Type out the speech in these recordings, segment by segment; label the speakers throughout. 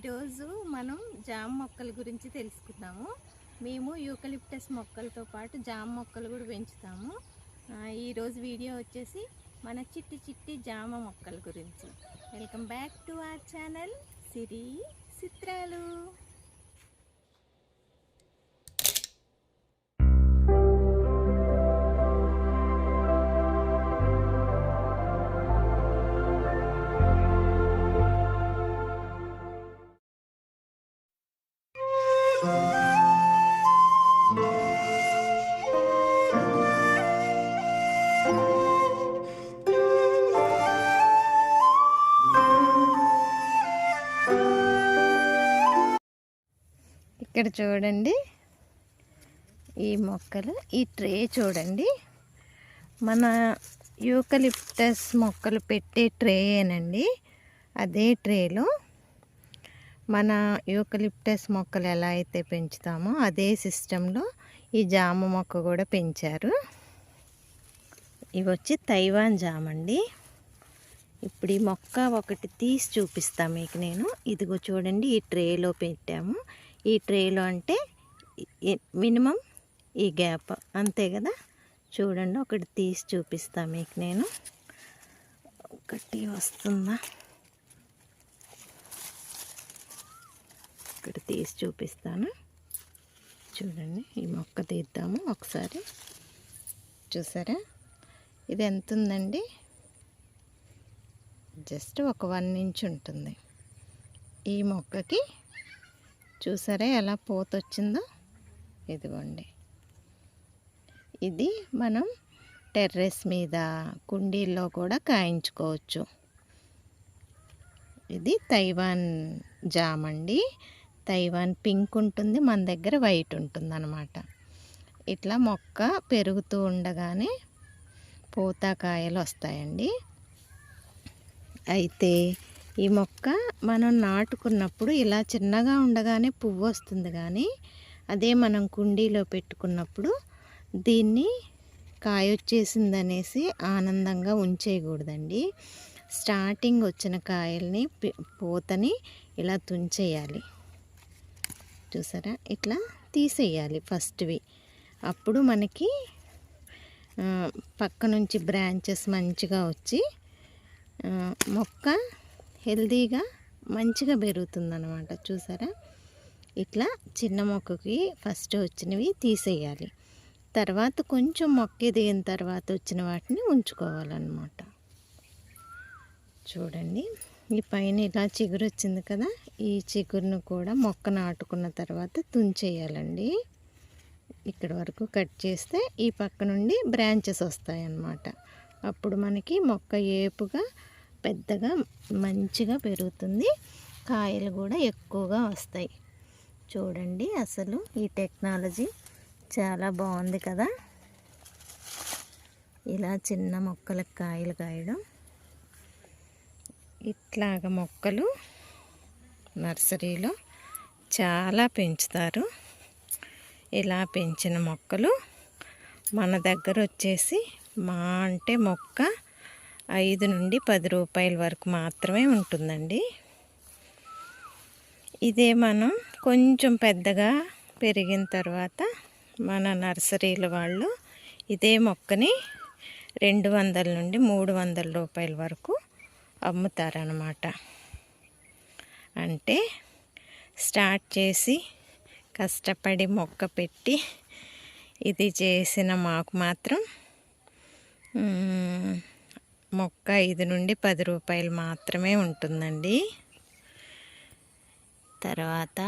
Speaker 1: ఈరోజు మనం జామ మొక్కల గురించి తెలుసుకుందాము. మేము యూకలిప్టస్ మొక్కలతో పాటు జామ మొక్కలు కూడా పెంచుతాము. ఈరోజు వీడియో వచ్చేసి మన చిట్టి చిట్టి జామ మొక్కల గురించి. Welcome back to our channel Siri Chitralu. ఇక్కడ చూడండి. ఈ మొక్కలు ఈ ట్రే చూడండి. మన యూకలిప్టస్ మొక్కలు పెట్టే ట్రేయేనండి అదే ట్రేలో మన యూకలిప్టస్ మొక్కలు ఎలా అయితే పెంచుతామో అదే సిస్టంలో ఈ జామ మొక్క కూడా పెంచారు. ఇవి వచ్చి తైవాన్ జామ అండి. ఇప్పుడు ఈ మొక్క ఒకటి తీసి చూపిస్తాను మీకు నేను. ఇదిగో చూడండి ఈ ట్రేలో పెట్టాము. ఈ ట్రేలో అంటే మినిమం ఈ గ్యాప్. అంతే కదా? చూడండి ఒకటి తీసి చూపిస్తా మీకు నేను. ఒకటి వస్తుందా? ఒకటి తీసి చూపిస్తాను. చూడండి ఈ మొక్క తీద్దాము ఒకసారి. చూసారా? ఇది ఎంత ఉందండి జస్ట్ ఒక వన్ ఇంచ్ ఉంటుంది. ఈ మొక్కకి చూసారా ఎలా పోత వచ్చిందో ఇదిగోండి. ఇది మనం టెర్రస్ మీద కుండీల్లో కూడా కాయించుకోవచ్చు. ఇది తైవాన్ జామ్ అండి తైవాన్ పింక్ ఉంటుంది మన దగ్గర వైట్ ఉంటుంది అనమాట ఇట్లా మొక్క పెరుగుతూ ఉండగానే పూతకాయలు వస్తాయండి. అయితే ఈ మొక్క మనం నాటుకున్నప్పుడు ఇలా చిన్నగా ఉండగానే పువ్వు వస్తుంది కానీ అదే మనం కుండీలో పెట్టుకున్నప్పుడు దీన్ని కాయొచ్చేసిందనేసి ఆనందంగా ఉంచేయకూడదండి. స్టార్టింగ్ వచ్చిన కాయల్ని పూతని ఇలా తుంచేయాలి. చూసారా? ఇట్లా తీసేయాలి ఫస్ట్వి. అప్పుడు మనకి పక్క నుంచి బ్రాంచెస్ మంచిగా వచ్చి మొక్క హెల్దీగా మంచిగా పెరుగుతుందన్నమాట. చూసారా? ఇట్లా చిన్న మొక్కకి ఫస్ట్ వచ్చినవి తీసేయాలి. తర్వాత కొంచెం మొక్క ఎదిగిన తర్వాత వచ్చిన వాటిని ఉంచుకోవాలన్నమాట. చూడండి. ఈ పైన ఇలా చిగురు వచ్చింది కదా? ఈ చిగురును కూడా మొక్క నాటుకున్న తర్వాత తుంచేయాలండి. ఇక్కడ వరకు కట్ చేస్తే ఈ పక్క నుండి బ్రాంచెస్ వస్తాయి అన్నమాట అప్పుడు మనకి మొక్క ఏపుగా పెద్దగా మంచిగా పెరుగుతుంది. కాయలు కూడా ఎక్కువగా వస్తాయి. చూడండి అసలు ఈ టెక్నాలజీ చాలా బాగుంది కదా. ఇలా చిన్న మొక్కలకు కాయలు కాయడం. ఇట్లాగ మొక్కలు నర్సరీలో చాలా పెంచుతారు. ఇలా పెంచిన మొక్కలు మన దగ్గర వచ్చేసి మా అంటే మొక్క ఐదు నుండి పది రూపాయల వరకు మాత్రమే ఉంటుందండి. ఇదే మనం కొంచెం పెద్దగా పెరిగిన తర్వాత మన నర్సరీల వాళ్ళు ఇదే మొక్కని రెండు వందల నుండి మూడు వందల రూపాయల వరకు అమ్ముతారనమాట అంటే స్టార్ట్ చేసి కష్టపడి మొక్క పెట్టి ఇది చేసిన మాకు మాత్రం మొక్క ఐదు నుండి పది రూపాయలు మాత్రమే ఉంటుందండి. తర్వాత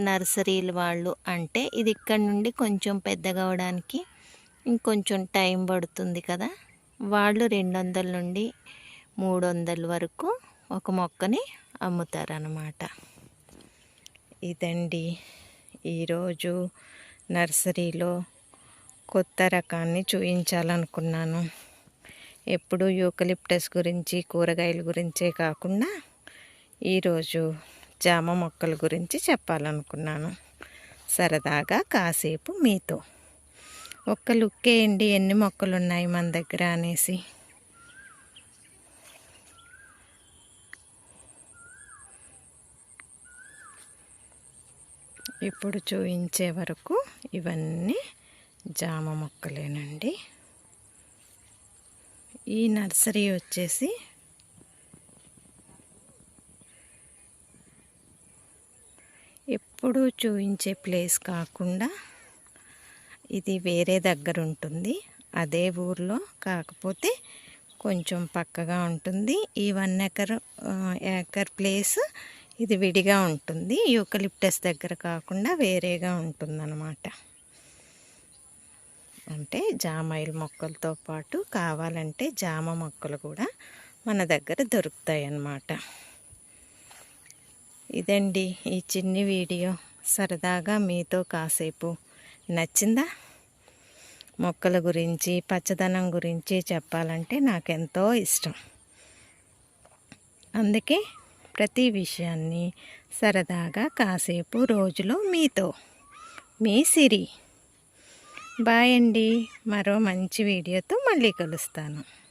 Speaker 1: నర్సరీలు నర్సరీల వాళ్ళు అంటే ఇది ఇక్కడ నుండి కొంచెం పెద్దగా అవడానికి ఇంకొంచెం టైం పడుతుంది కదా. వాళ్ళు రెండు వందల నుండి మూడు వందల వరకు ఒక మొక్కని అమ్ముతారనమాట ఇదండి ఈరోజు నర్సరీలో కొత్త రకాన్ని చూపించాలనుకున్నాను ఎప్పుడు యూకలిప్టస్ గురించి కూరగాయల గురించే కాకుండా ఈరోజు జామ మొక్కల గురించి చెప్పాలనుకున్నాను. సరదాగా కాసేపు మీతో. ఒక్క లుక్కేయండి ఎన్ని మొక్కలు ఉన్నాయి మన దగ్గర అనేసి. ఇప్పుడు చూయించే వరకు ఇవన్నీ జామ మొక్కలేనండి. ఈ నర్సరీ వచ్చేసి ఎప్పుడూ చూయించే ప్లేస్ కాకుండా ఇది వేరే దగ్గర ఉంటుంది. అదే ఊర్లో కాకపోతే కొంచెం పక్కగా ఉంటుంది. ఈ వన్ ఎకర్ ఏకర్ ప్లేస్ ఇది విడిగా ఉంటుంది. యూకలిప్టస్ దగ్గర కాకుండా వేరేగా ఉంటుందన్నమాట. అంటే జామాయిల్ మొక్కలతో పాటు కావాలంటే జామ మొక్కలు కూడా మన దగ్గర దొరుకుతాయి అన్నమాట ఇదండి ఈ చిన్ని వీడియో. సరదాగా మీతో కాసేపు నచ్చిందా? మొక్కల గురించి పచ్చదనం గురించి చెప్పాలంటే నాకెంతో ఇష్టం. అందుకే ప్రతి విషయాన్ని సరదాగా కాసేపు రోజులో మీతో మీ సిరి. బాయ్ అండి. మరో మంచి వీడియోతో మళ్ళీ కలుస్తాను.